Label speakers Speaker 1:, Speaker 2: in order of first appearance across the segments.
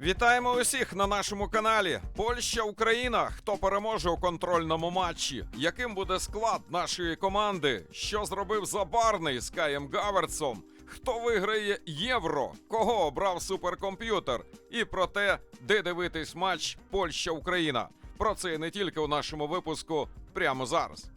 Speaker 1: Вітаємо усіх на нашому каналі. Польща, Україна. Хто переможе у контрольному матчі? Яким буде склад нашої команди? Що зробив Забарний з Каєм Гаверцом? Хто виграє євро? Кого обрав суперкомп'ютер? І про те, де дивитись матч Польща-Україна. Про це і не тільки у нашому випуску прямо зараз.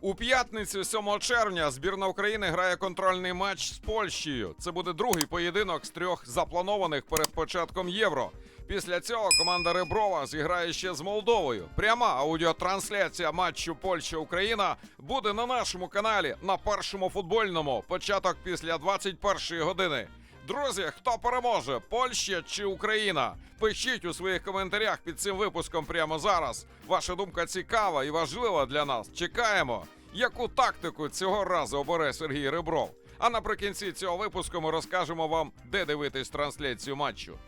Speaker 1: У п'ятницю, 7 червня, збірна України грає контрольний матч з Польщею. Це буде другий поєдинок з трьох запланованих перед початком євро. Після цього команда Реброва зіграє ще з Молдовою. Пряма аудіотрансляція матчу Польща-Україна буде на нашому каналі на першому футбольному. Початок після 21-ї години. Друзі, хто переможе, Польща чи Україна? Пишіть у своїх коментарях під цим випуском прямо зараз. Ваша думка цікава і важлива для нас. Чекаємо, яку тактику цього разу обере Сергій Ребров. А наприкінці цього випуску ми розкажемо вам, де дивитись трансляцію матчу.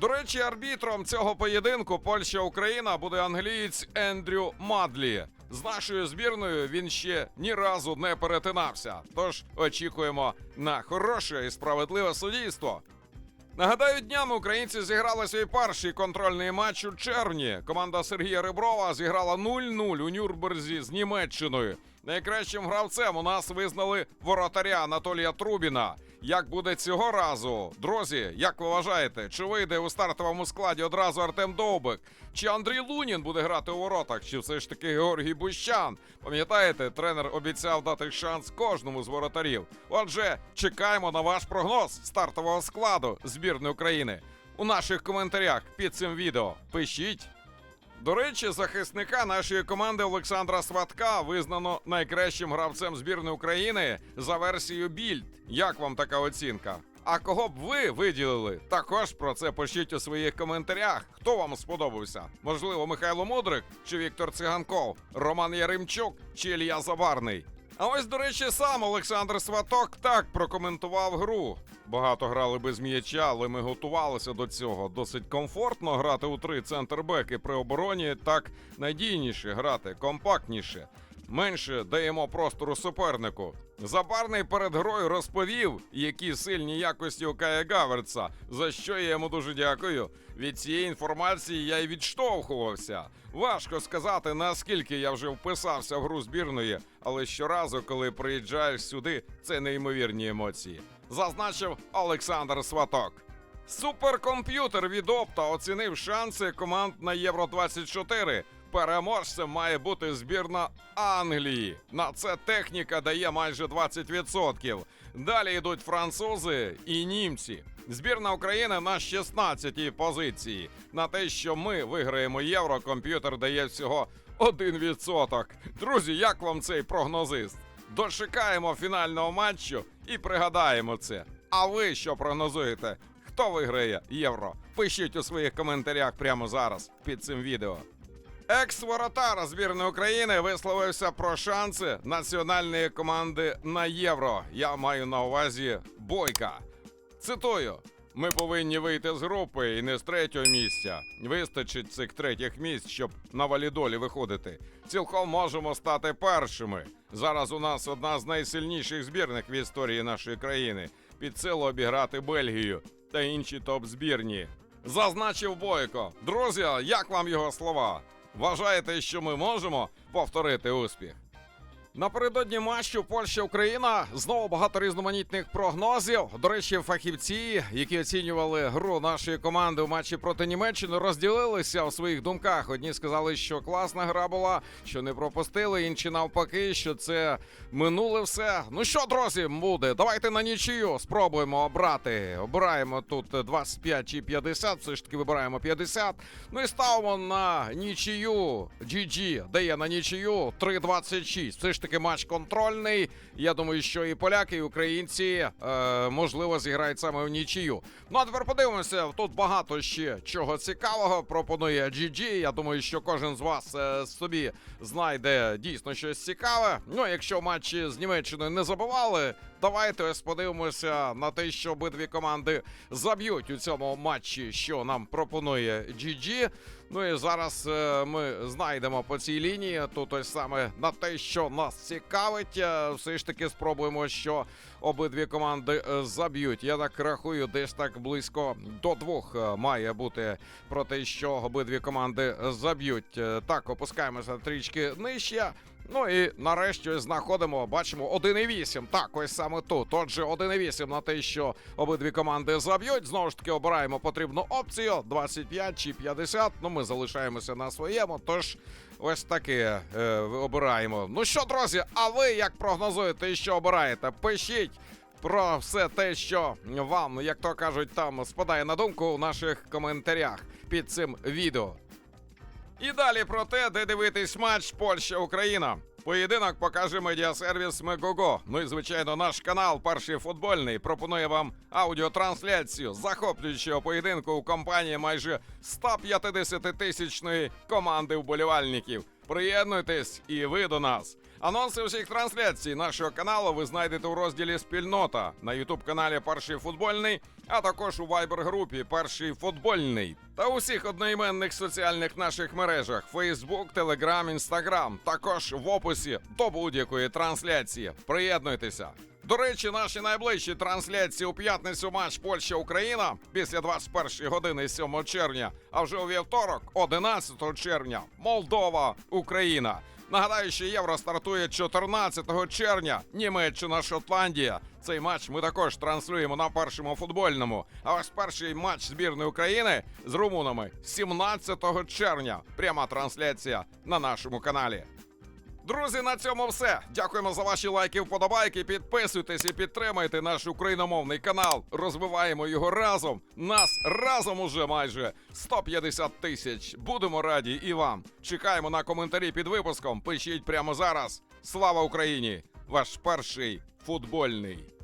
Speaker 1: До речі, арбітром цього поєдинку Польща-Україна буде англієць Ендрю Мадлі. З нашою збірною він ще ні разу не перетинався. Тож очікуємо на хороше і справедливе суддівство. Нагадаю, днями українці зіграли свій перший контрольний матч у червні. Команда Сергія Реброва зіграла 0-0 у Нюрнберзі з Німеччиною. Найкращим гравцем у нас визнали воротаря Анатолія Трубіна. Як буде цього разу? Друзі, як ви вважаєте, чи вийде у стартовому складі одразу Артем Довбик? Чи Андрій Лунін буде грати у воротах? Чи все ж таки Георгій Бущан? Пам'ятаєте, тренер обіцяв дати шанс кожному з воротарів. Отже, чекаємо на ваш прогноз стартового складу збірної України у наших коментарях під цим відео. Пишіть. До речі, захисника нашої команди Олександра Сватка визнано найкращим гравцем збірної України за версією Більд. Як вам така оцінка? А кого б ви виділили? Також про це пишіть у своїх коментарях. Хто вам сподобався? Можливо, Михайло Мудрик чи Віктор Циганков, Роман Яремчук чи Ілья Забарний. А ось, до речі, сам Олександр Сваток так прокоментував гру. Багато грали без м'яча, але ми готувалися до цього. Досить комфортно грати у три центрбеки при обороні. Так надійніше грати, компактніше. Менше даємо простору супернику. Забарний перед грою розповів, які сильні якості у Кая Гаверца, за що я йому дуже дякую. Від цієї інформації я й відштовхувався. Важко сказати, наскільки я вже вписався в гру збірної, але щоразу, коли приїжджаєш сюди, це неймовірні емоції. Зазначив Олександр Сваток. Суперкомп'ютер від Опта оцінив шанси команд на Євро 24. Переможцем має бути збірна Англії. На це техніка дає майже 20%. Далі йдуть французи і німці. Збірна України на 16-й позиції. На те, що ми виграємо євро, комп'ютер дає всього 1%. Друзі, як вам цей прогнозист? Дочекаємо фінального матчу і пригадаємо це. А ви що прогнозуєте? Хто виграє євро? Пишіть у своїх коментарях прямо зараз під цим відео. Екс-воротар збірної України висловився про шанси національної команди на євро. Я маю на увазі Бойка. Цитую: ми повинні вийти з групи і не з третього місця. Вистачить цих третіх місць, щоб на валідолі виходити. Цілком можемо стати першими. Зараз у нас одна з найсильніших збірних в історії нашої країни. Під силу обіграти Бельгію та інші топ-збірні. Зазначив Бойко. Друзі, як вам його слова? Вважаєте, що ми можемо повторити успіх? Напередодні матчу Польща-Україна знову багато різноманітних прогнозів. До речі, фахівці, які оцінювали гру нашої команди у матчі проти Німеччини, розділилися у своїх думках. Одні сказали, що класна гра була, що не пропустили, інші навпаки, що це минуле все. Ну що, друзі, буде? Давайте на нічию спробуємо обрати. Обираємо тут 25 чи 50, все ж таки вибираємо 50. Ну і ставимо на нічию. GG дає на нічию 3-26. Все ж таки матч контрольний. Я думаю, що і поляки, і українці е, можливо зіграють саме в нічию. Ну а тепер подивимося. Тут багато ще чого цікавого. Пропонує GG. Я думаю, що кожен з вас е, собі знайде дійсно щось цікаве. Ну, якщо матчі з Німеччиною не забували, Давайте ось подивимося на те, що обидві команди заб'ють у цьому матчі, що нам пропонує GG. Ну і зараз е, ми знайдемо по цій лінії. Тут ось саме на те, що нас цікавить. е, все ж таки спробуємо, що обидві команди е, заб'ють. Я так рахую, десь так близько до двох має бути про те, що обидві команди заб'ють. Так, опускаємося трішки нижче. Ну і нарешті знаходимо, бачимо 1,8. Так, ось саме тут. Отже, 1,8 на те, що обидві команди заб'ють. Знову ж таки, обираємо потрібну опцію 25 чи 50. Ну, ми залишаємося на своєму. Тож ось таке е, обираємо. Ну що, друзі, а ви як прогнозуєте, що обираєте? Пишіть. Про все те, що вам, як то кажуть, там спадає на думку у наших коментарях під цим відео. І далі про те, де дивитись матч Польща-Україна. Поєдинок покаже медіасервіс Мегого. Ну і звичайно, наш канал Перший футбольний пропонує вам аудіотрансляцію захоплюючого поєдинку у компанії майже 150 тисячної команди вболівальників. Приєднуйтесь і ви до нас. Анонси усіх трансляцій нашого каналу ви знайдете у розділі Спільнота на Ютуб каналі Перший футбольний, а також у Viber групі Перший футбольний та усіх одноіменних соціальних наших мережах Facebook, Telegram, Instagram. Також в описі до будь-якої трансляції. Приєднуйтеся. До речі, наші найближчі трансляції у п'ятницю матч Польща-Україна після 21 години 7 червня. А вже у вівторок, 11 червня, Молдова, Україна. Нагадаю, що євро стартує 14 червня. Німеччина, Шотландія. Цей матч ми також транслюємо на першому футбольному. А ось перший матч збірної України з румунами 17 червня. Пряма трансляція на нашому каналі. Друзі, на цьому все. Дякуємо за ваші лайки, вподобайки. Підписуйтесь і підтримайте наш україномовний канал. Розвиваємо його разом. Нас разом уже майже 150 тисяч. Будемо раді і вам. Чекаємо на коментарі під випуском. Пишіть прямо зараз. Слава Україні! Ваш перший футбольний.